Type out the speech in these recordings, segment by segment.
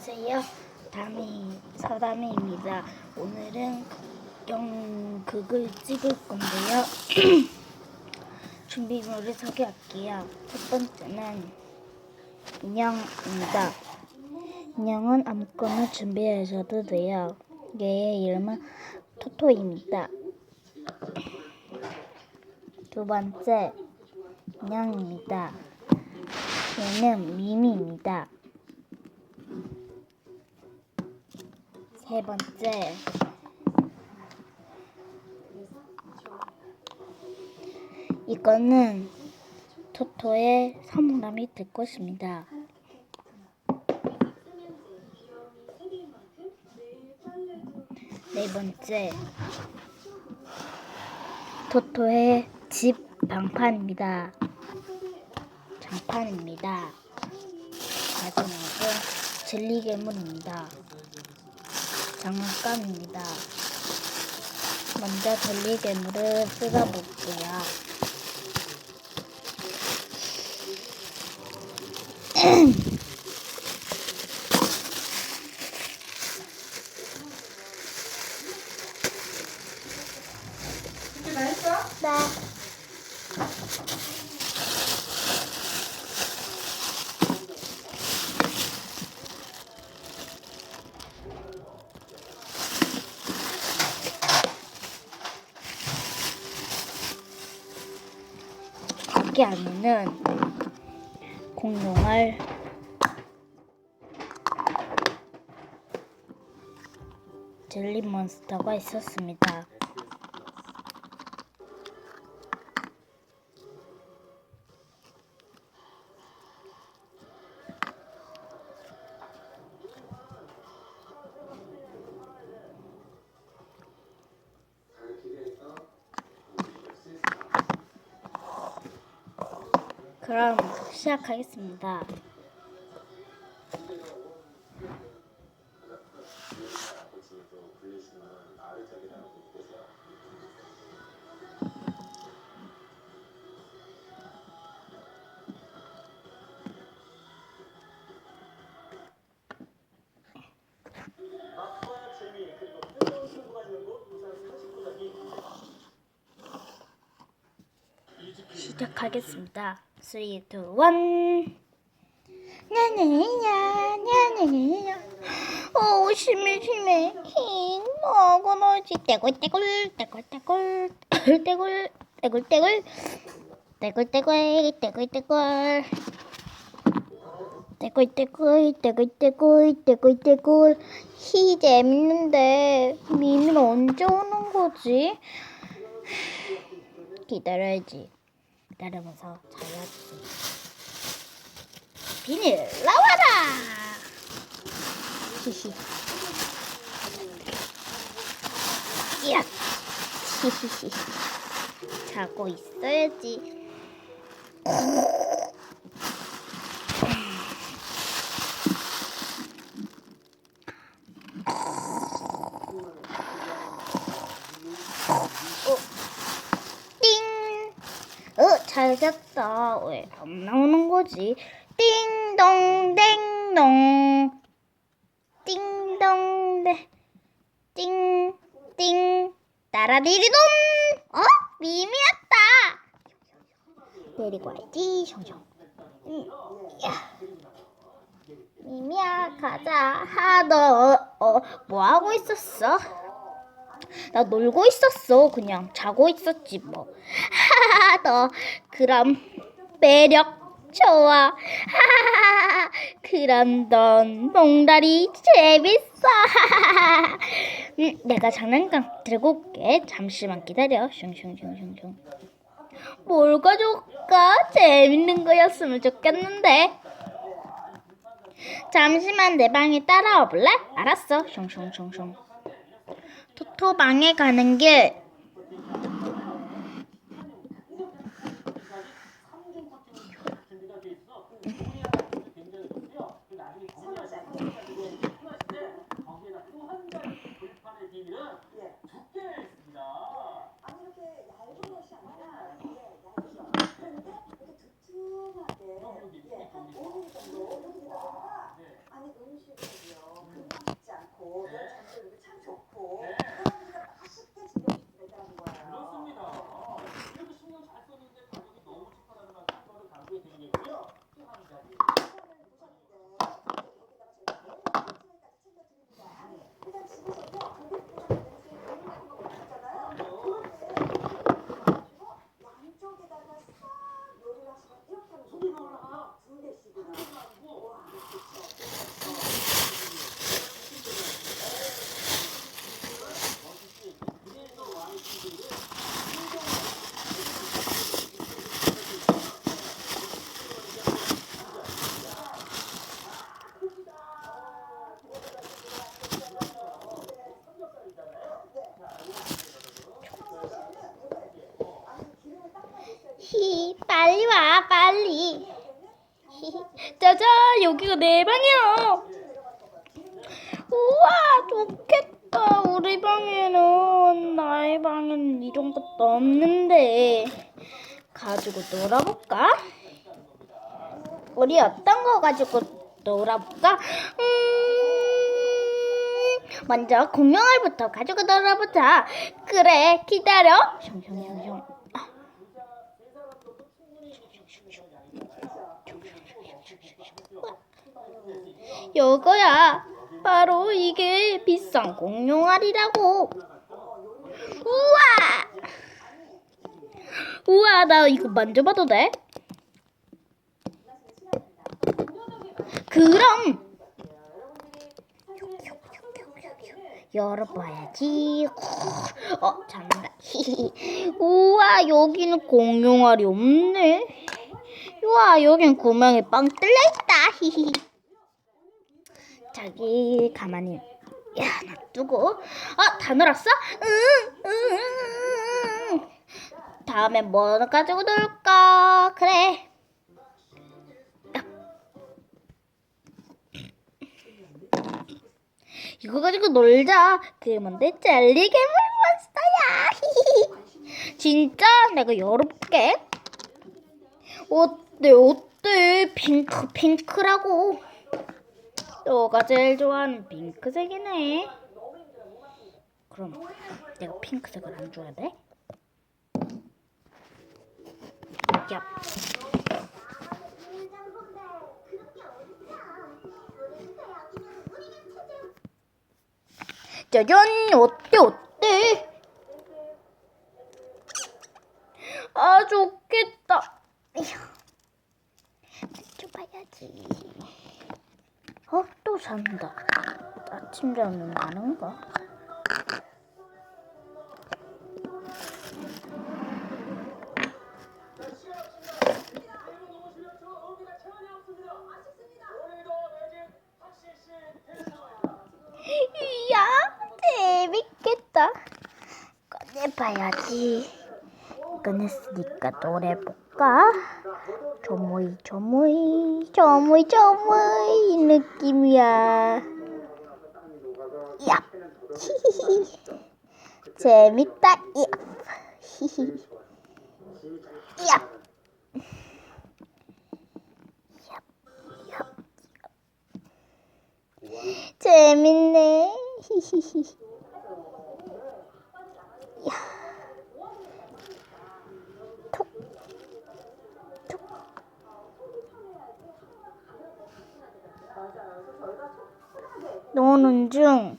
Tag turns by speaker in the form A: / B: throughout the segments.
A: 안녕하세요. 다미 서다미입니다. 오늘은 연극을 찍을 건데요. 준비물을 소개할게요. 첫 번째는 인형입니다. 인형은 아무거나 준비하셔도 돼요. 얘의 이름은 토토입니다. 두 번째 인형입니다. 얘는 미미입니다. 세 번째 이거는 토토의 사물함이 될 것입니다. 네 번째 토토의 집 방판입니다. 장판입니다. 마지막은 젤리 괴물입니다. 장난감입니다. 먼저 젤리 괴물을 뜯어볼게요.
B: 이렇게 다 했어?
A: 네. 거기 안에는 공룡알 젤리 몬스터가 있었습니다. 시작하겠습니다. 시작하겠습니다. 3, 2, 1 냐냐냐 냐냐냐 오 심해 심해 힝 뭐고 뭐지 떼굴 떼굴 떼굴 떼굴 떼굴 떼굴떼굴 떼굴떼굴 떼굴떼굴 떼굴떼굴 떼굴떼굴 떼굴떼굴 히 재밌는데 미미는 언제 오는 거지? 기다려야지 기다리면서 자야지 비닐 나와라! 자고 있어야지 띵! 어, 잘 잤다. 왜 안 나오는 거지? 띵동, 땡동. 띵동, 땡. 띵, 띵. 따라디리돔! 어? 미미였다! 내리고 와야지, 숑숑. 음, 야. 미미야, 가자. 하, 너, 어, 어, 뭐 하고 있었어? 나 놀고 있었어. 그냥 자고 있었지 뭐. 하하, 너 그럼 매력 좋아. 하하하, 그럼 넌 농다리 재밌어. 하하하. 음, 내가 장난감 들고 올게. 잠시만 기다려. 슝슝슝슝슝. 뭘 가져올까? 재밌는 거였으면 좋겠는데. 잠시만 내 방에 따라와 볼래? 알았어. 슝슝슝슝. 토토 방에 가는 길.
B: 아니 이렇게 얇은 것이 아니라 이게 얇죠. 그런데 이렇게 두툼하게 예, 한 5mm 정도 여기다가 안에 음식을 요.
A: 빨리. 짜잔, 여기가 내 방이야. 우와, 좋겠다. 우리 방에는 나의 방에는 이런 것도 없는데 가지고 놀아볼까? 우리 어떤 거 가지고 놀아볼까? 음, 먼저 공룡알부터 가지고 놀아보자. 그래, 기다려. 숑숑숑숑. 아. 요거야. 바로 이게 비싼 공룡알이라고. 우와! 우와, 나 이거 만져봐도 돼? 그럼 열어봐야지. 어, 잠깐. 우와, 여기는 공룡알이 없네. 우와, 여긴 구멍에 빵 뚫려 있다. 자기 가만히 야 놔두고 어다 놀았어? 응, 응, 응, 응. 다음에 뭐 가지고 놀까? 그래. 야. 이거 가지고 놀자. 그게 뭔데? 젤리 괴물 몬스터야. 진짜 내가 열어볼게. 어때 어때? 핑크 핑크라고. 너가 제일 좋아하는 핑크색이네. 그럼 내가 핑크색을 안 줘야 돼? 야. 짜잔 어때 어때? 아 좋겠다. 줘봐야지. 어, 또 잔다. 아침 잠은 나는가? 이야, 재밌겠다. 꺼내봐야지. 꺼냈으니까 노래 볼까? 조모이 조모이 조모이 조모이 이 느낌이야. 야. 재밌다. 야, 히히. 야. 야, 야. 재밌네. 히히히. 야. 톡. 톡. 노는 중.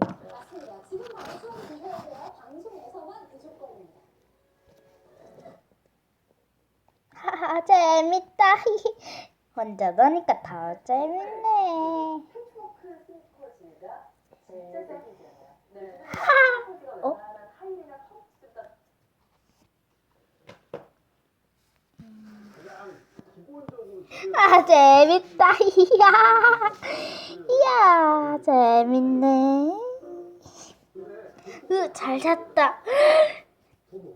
B: 맞습니다. 지금 방송 중요해요.
A: 하하 재밌다. 히히. 혼자 노니까 더 재밌네. 하. 어? 아 재밌다. 이야. 이야 재밌네. 으, 잘 잤다.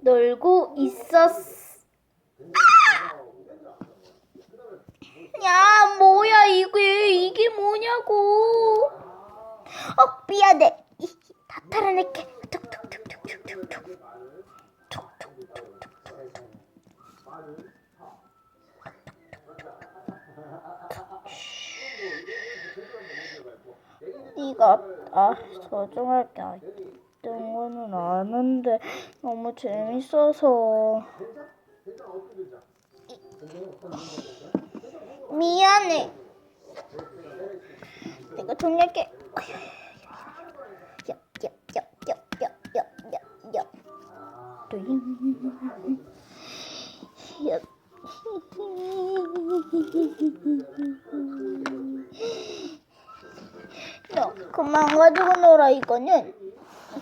A: 놀고 있었어. 야, 뭐야 이게 이게 뭐냐고. 어, 미안해. 이, 다 털어낼게. 네가 아 소중할 게 있던 거는 아는데 너무 재밌어서. 미안해. 내가 정리할게 너 그만 가지고 놀아 이거는.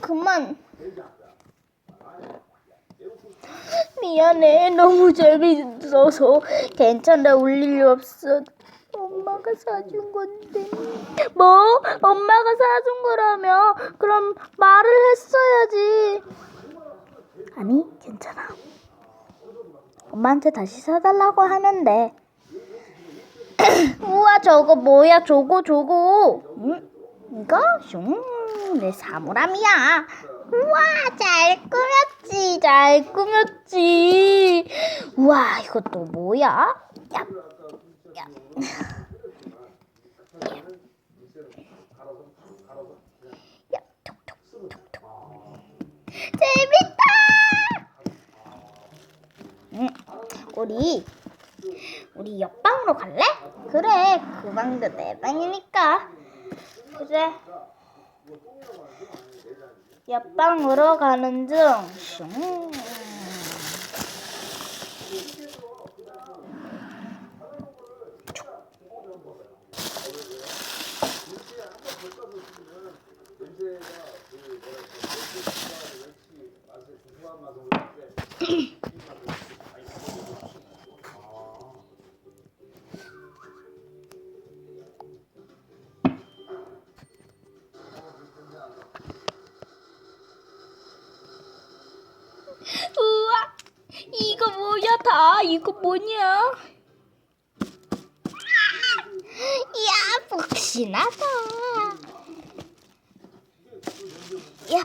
A: 그만. 미안해. 너무 재밌어서 괜찮아. 울릴 일 없어. 엄마가 사준 건데. 뭐? 엄마가 사준 거라며? 그럼 말을 했어야지. 아니, 괜찮아. 엄마한테 다시 사달라고 돼. 우와 저거 뭐야 저거 저거 응? 이거 슝 내 사물함이야 우와 잘 꾸몄지 잘 꾸몄지 우와 또 뭐야 야, 야. 야, 톡, 톡, 톡, 톡. 재밌다 응, 우리 우리 옆방으로 갈래? 그래, 그 방도 내 방이니까. 그래. 옆방으로 가는 중. 슝. 이거 뭐냐? 이야, 복신하다. 야,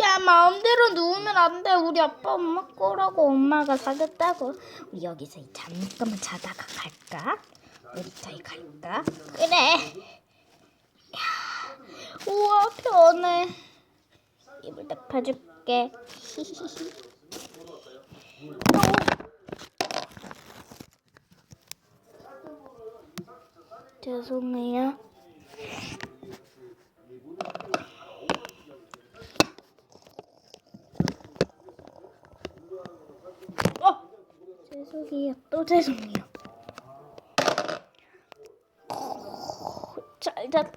A: 야, 마음대로 누우면 안 돼. 우리 아빠 엄마 거라고 엄마가 사줬다고. 우리 여기서 이 잠깐만 자다가 갈까? 우리 저희 갈까? 그래. 야, 우와, 편해. 이불 딱 펴줄게. 죄송해요. 어! 죄송해요. 또 죄송해요. 잘 잤다.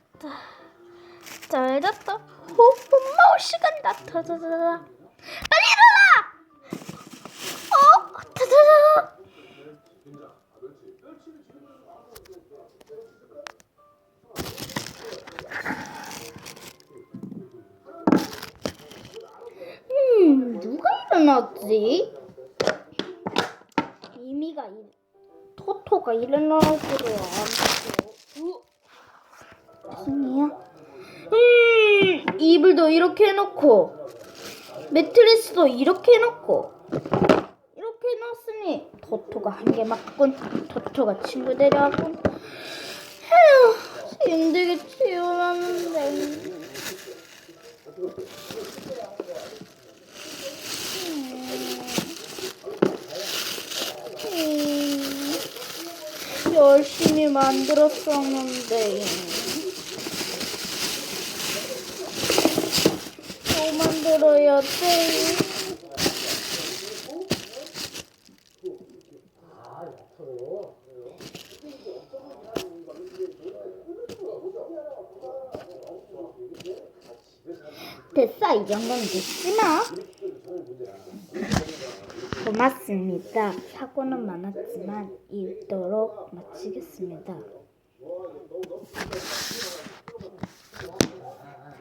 A: 잘 잤다. 오, 엄마 올 시간이다. 타자자 일어났지? 미미가 일, 토토가 일어나기로 안 했어. 죄송해요. 음, 이불도 이렇게 해놓고, 매트리스도 이렇게 해놓고, 이렇게 해놨으니, 토토가 한 개 맞군. 토토가 친구 데려왔군. 휴, 힘들게 치워놨는데. 열심히 만들었었는데 또 만들어야 돼. 됐어, 이 정도는 됐지만. 고맙습니다. 사고는 많았지만 읽도록 마치겠습니다.